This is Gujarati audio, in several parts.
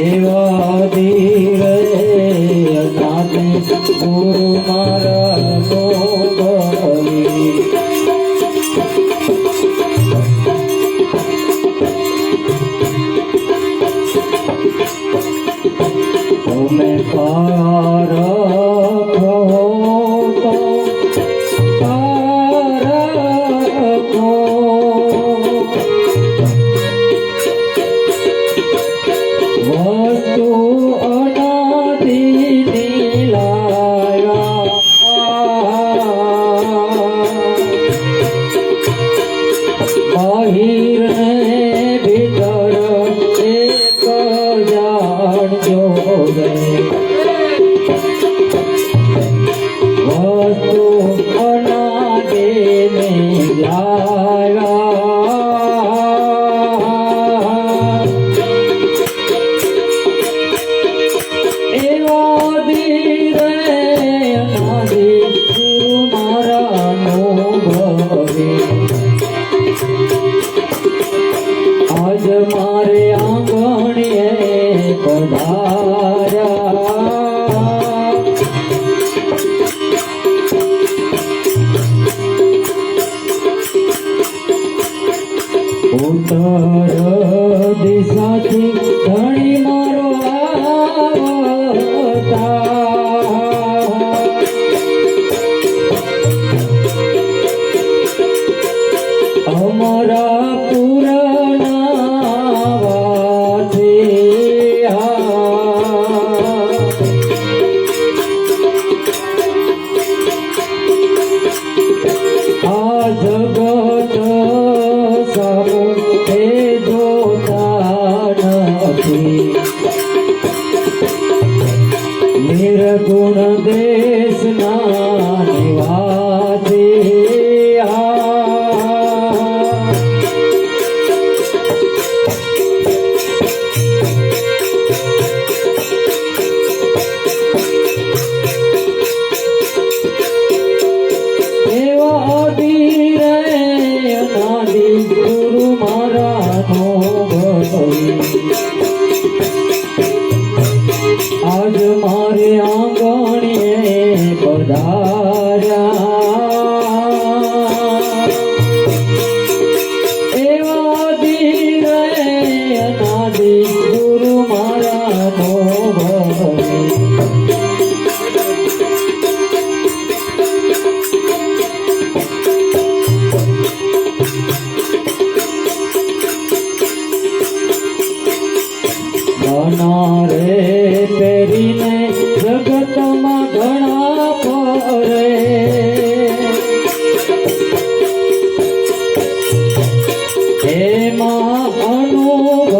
એવા ધીર નામે ગુરુ મારા ગોગલી તમે પા મારે આંગણીએ પધારા ઉત્તર દિશાથી ધણી ગુણ દેશના રે પહેરીને જગતમાં ઘણા ફરે એમાં અનુભવ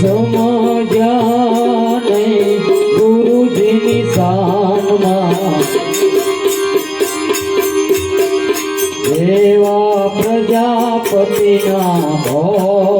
સમજાને ગુરુજીની સાનમાં દેવા પ્રજાપતિના ભો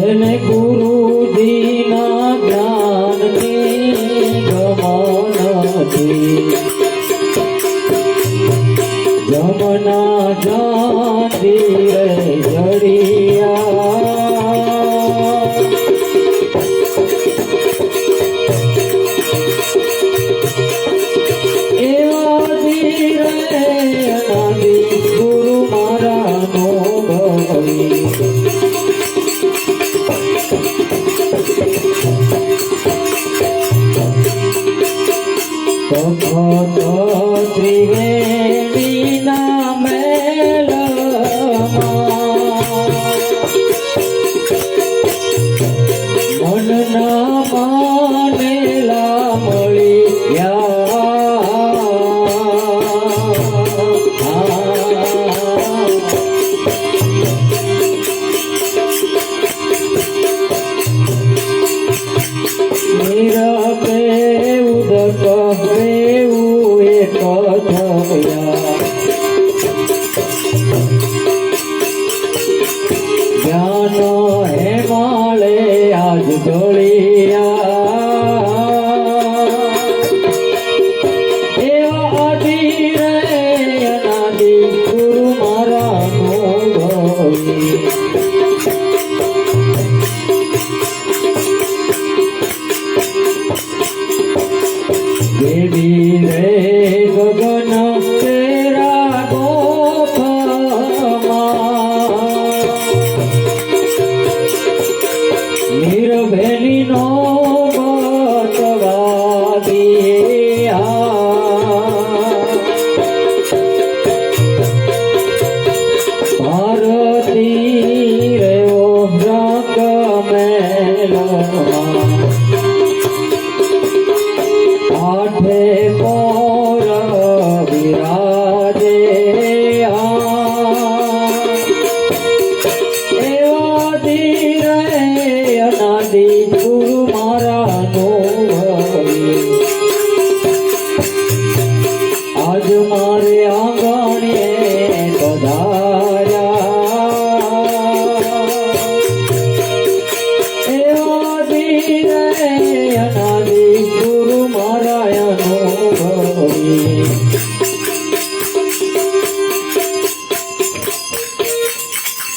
જેને ગુરુજીના જ્ઞાનની ગમનથી. જમના જાતી રે જડિયા. એવા ધીરે ગુરુ મારા નો જ્ઞાન હેમાળે આજ ઢોળિયા એવા આદિ રે અનાદિ ગુરુ મારા નો